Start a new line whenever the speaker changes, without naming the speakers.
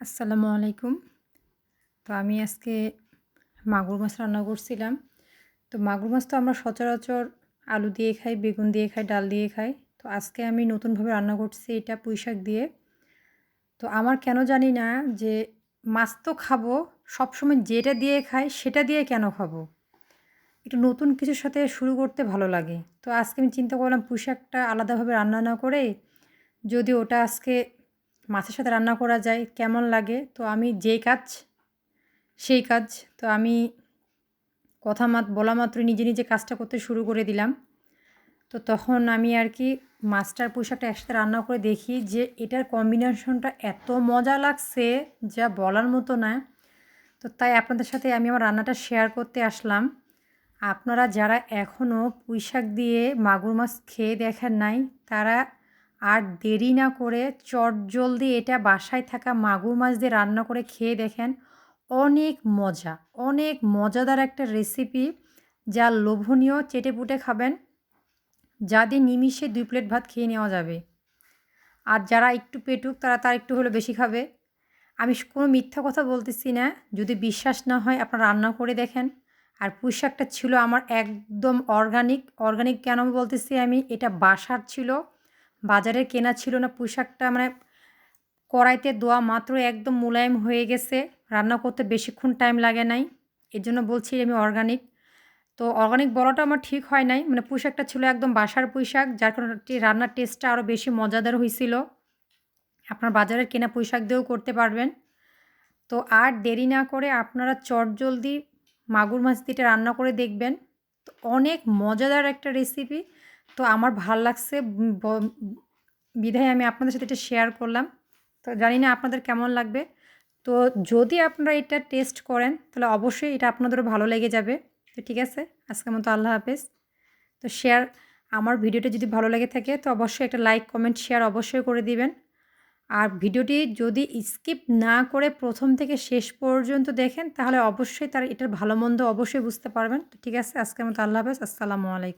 আসসালামু আলাইকুম। তো আমি আজকে মাগুর মাছ রান্না করছিলাম। তো মাগুর মাছ তো আমরা সচরাচর আলু দিয়ে খাই, বেগুন দিয়ে খাই, ডাল দিয়ে খাই। তো আজকে আমি নতুনভাবে রান্না করছি এটা পুঁই শাক দিয়ে। তো আমার কেন জানি না যে মাছ তো খাব, সবসময় যেটা দিয়ে খাই সেটা দিয়ে কেন খাব? একটু নতুন কিছুর সাথে শুরু করতে ভালো লাগে। তো আজকে আমি চিন্তা করলাম পুঁই শাকটা আলাদাভাবে রান্না না করে যদি ওটা আজকে মাছের সাথে রান্না করা যায়, কেমন লাগে? তো আমি যেই কাজ, সেই কাজ। তো আমি কথা মাত, বলা মাত্রই নিজে নিজে কাজটা করতে শুরু করে দিলাম। তো তখন আমি আর কি মাছটার পোশাকটা একসাথে রান্না করে দেখি যে এটার কম্বিনেশনটা এত মজা লাগছে যা বলার মতো না। তো তাই আপনাদের সাথে আমি আমার রান্নাটা শেয়ার করতে আসলাম। আপনারা যারা এখনও পুঁইশাক দিয়ে মাগুর মাছ খেয়ে দেখেন নাই, তারা আর দেরি না করে চটজলদি এটা বাসায় থাকা মাগুর মাছ দিয়ে রান্না করে খেয়ে দেখেন অনেক মজা, অনেক মজাদার একটা রেসিপি যা লোভনীয় চেটে পুটে খাবেন, যা দিয়ে নিমিষে দুই প্লেট ভাত খেয়ে নেওয়া যাবে। আর যারা একটু পেটুক, তারা তার একটু হলে বেশি খাবে। আমি কোনো মিথ্যা কথা বলতেছি না, যদি বিশ্বাস না হয় আপনারা রান্না করে দেখেন। আর পুঁই শাকটা ছিল আমার একদম অর্গানিক অর্গানিক কেন বলতেছি আমি, এটা বাসার ছিল। বাজারে কেনা ছিল না, পোশাকটা মানে কড়াইতে দোয়া মাত্র একদম মোলায়েম হয়ে গেছে। রান্না করতে বেশিক্ষণ টাইম লাগে নাই। এর জন্য বলছি আমি অর্গানিক তো অর্গানিক বলাটা আমার ঠিক হয় নাই। মানে পোশাকটা ছিল একদম বাসার পোশাক, যার কারণে রান্নার টেস্টটা আরও বেশি মজাদার হয়েছিল। আপনার বাজারের কেনা পোশাক দিয়েও করতে পারবেন। তো আর দেরি না করে আপনারা চট জলদি মাগুর মাছ দিয়ে রান্না করে দেখবেন। তো অনেক মজাদার একটা রেসিপি তো আমার ভালো লাগছে বিধায় আমি আপনাদের সাথে এটা শেয়ার করলাম। তো জানি না আপনাদের কেমন লাগবে। তো যদি আপনারা এটা টেস্ট করেন, তাহলে অবশ্যই এটা আপনাদেরও ভালো লেগে যাবে। তো ঠিক আছে, আজকের মতো আল্লাহ হাফেজ। তো শেয়ার আমার ভিডিওটা যদি ভালো লেগে থাকে, তো অবশ্যই একটা লাইক কমেন্ট শেয়ার অবশ্যই করে দিবেন। আর ভিডিওটি যদি স্কিপ না করে প্রথম থেকে শেষ পর্যন্ত দেখেন, তাহলে অবশ্যই তার, এটার ভালো মন্দ অবশ্যই বুঝতে পারবেন। তো ঠিক আছে, আজকের মতো আল্লাহ হাফেজ, আসসালামু আলাইকুম।